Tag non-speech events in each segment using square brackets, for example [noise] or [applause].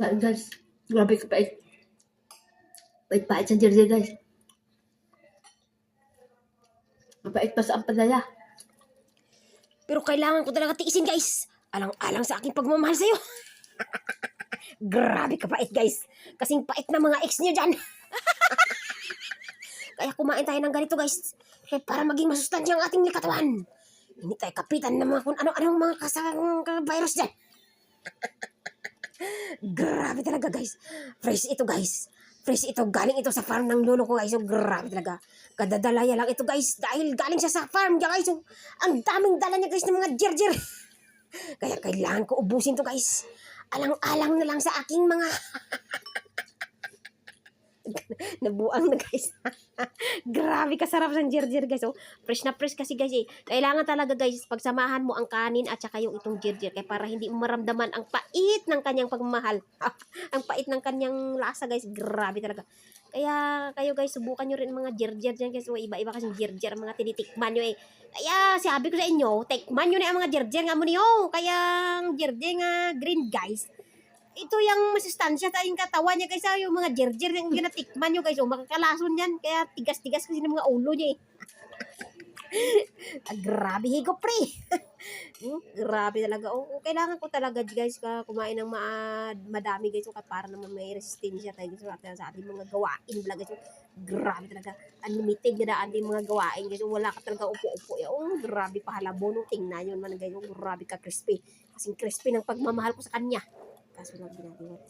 Pait guys. Grabe ka pait. Pait-pait sa jersey guys. Mapait pa sa ampalaya. Pero kailangan ko talaga tiisin, guys. Alang-alang sa aking pagmamahal sa'yo. [laughs] Grabe ka pait, guys. Kasing pait na mga ex niyo dyan. [laughs] Kaya kumain tayo ng ganito, guys. Kaya para maging masustansya ang ating katawan. Hindi tayo kapitan ng mga kung ano-anong mga kasang virus dyan. Grabe talaga, guys. Fresh ito, guys. Fresh ito. Galing ito sa farm ng lolo ko, guys. So, grabe talaga. Kadadalaya lang ito, guys. Dahil galing siya sa farm niya, guys. So, ang daming dala niya, guys, ng mga jerjer. [laughs] Kaya kailangan ko ubusin to, guys. Alang-alang na lang sa aking mga... [laughs] [laughs] Nabuang na, guys. [laughs] Grabe kasarap sa jerjer, guys. Oh, fresh na fresh kasi, guys. Eh. Kailangan talaga, guys, pagsamahan mo ang kanin at saka yung itong jerjer. Kaya para hindi mo maramdaman ang pait ng kanyang pagmamahal. [laughs] ang pait ng kanyang lasa, guys. Grabe talaga. Kaya kayo guys, subukan nyo rin mga jerjer dyan guys. O, Iba-iba kasi jerjer mga tinitikman nyo eh. Kaya sabi ko sa inyo, tikman nyo na ang mga jerjer nga mo niyo. Kaya ang jerjer nga green guys. Ito yung masustansya tayong katawan niya guys. ah, Yung mga jerjer yung ginatikman nyo guys. O makakalason yan. Kaya tigas-tigas kasi ng mga ulo niya eh. [laughs] ah, grabe higo pre. [laughs] Hmm, grabe talaga. O, o, kailangan ko talaga guys ka kumain ng ma madami guys so, para naman may resistensya tayo guys, sa, ating mga gawain bala guys. So, grabe talaga. Unlimited na ating mga gawain guys. So, wala ka talaga upo-upo. Eh, Oh, grabe pa halabo nung tingnan yun man guys. Oh, grabe ka crispy. Kasing crispy ng pagmamahal ko sa kanya. Kaso lang ginagawa.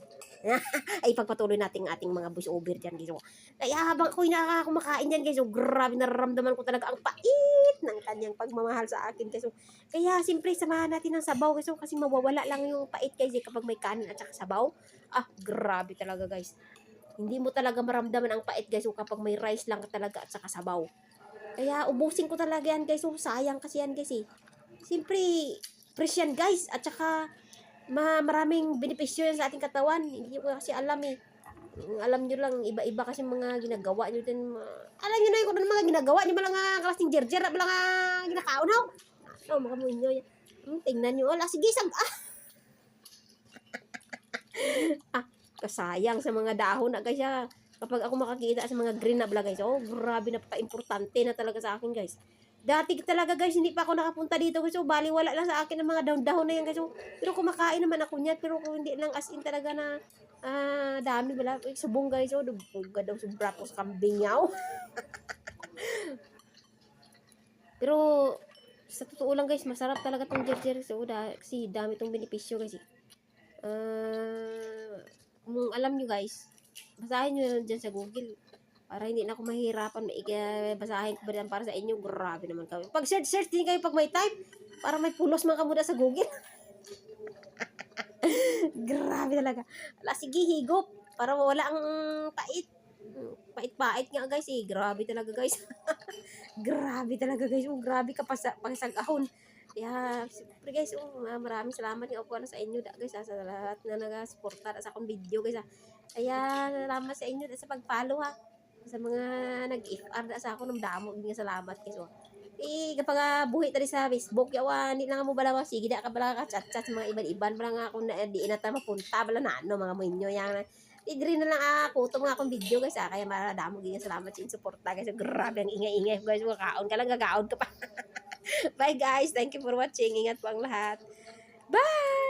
[laughs] Ay, pagpatuloy natin ang ating mga voice over dyan guys. Kaya habang ako'y nakakumakain dyan guys, so, grabe nararamdaman ko talaga ang pait ng kanyang pagmamahal sa akin guys. Kaya siyempre samahan natin ng sabaw guys. So, kasi mawawala lang yung pait guys eh, kapag may kanin at saka sabaw. Ah, grabe talaga guys. Hindi mo talaga maramdaman ang pait guys so, kapag may rice lang talaga at saka sabaw. Kaya ubusin ko talaga yan guys. So, sayang kasi yan guys eh. Siyempre, fresh guys. At saka ma maraming benepisyo yan sa ating katawan. Hindi ko kasi alam eh. Alam nyo lang, iba-iba kasi mga ginagawa nyo din. Alam nyo na yung ano mga ginagawa nyo, mga nga klaseng jerjer, mga nga ginakaon ho. Oh, mga munyo yan. Hmm, tingnan nyo. Wala, sige, sag... Ah! [laughs] ah, kasayang sa mga dahon na guys. ah. Kapag ako makakita sa mga green na bala guys, oh, grabe na pa-importante na talaga sa akin guys. Dati talaga guys, hindi pa ako nakapunta dito guys. So, bali wala lang sa akin ang mga dahon-dahon na yan guys. So, pero kumakain naman ako niyan. Pero kung hindi lang as in talaga na ah, dami bala. Eh, subong guys, oh, dubuga daw sobra po sa kambing yaw. [laughs] pero, sa totoo lang guys, masarap talaga tong jerjer. So, da, kasi dami tong benepisyo guys. eh. Ah, kung alam nyo guys, basahin nyo yan dyan sa Google. Para hindi na ako mahirapan, basahin ko ba para sa inyo. Grabe naman kami. Pag search, search din kayo pag may type. Para may pulos man kamuda sa Google. [laughs] Grabe talaga. Wala, sige, higop. Para wala ang pait. Pait-pait nga guys eh. Grabe talaga guys. [laughs] grabe talaga guys. Oh, grabe ka pa sa pagsagahon. Kaya, siyempre guys, oh, ma- maraming salamat nga po ano, sa inyo da, guys, ah, sa lahat na nag-suporta sa akong video guys. ah. Kaya, salamat sa inyo da, sa pag-follow ha. Sa mga nag-FR da sa ako, namdamo, nga salamat. Oh. Eh, kapag uh, buhi tali sa Facebook, yawa, hindi lang mo bala sige da ka bala ka chat-chat sa mga iban-iban, bala nga ako na, di na mapunta, bala na, ano, mga munyo, yan, Idri na lang ako, itong akong video guys, ah, kaya maradamo, ganyan, salamat sa insuporta guys, grabe ang ingay-ingay guys, kaon ka lang, gagaon ka pa. [laughs] Bye guys. Thank you for watching. Ingat po ang lahat. Bye!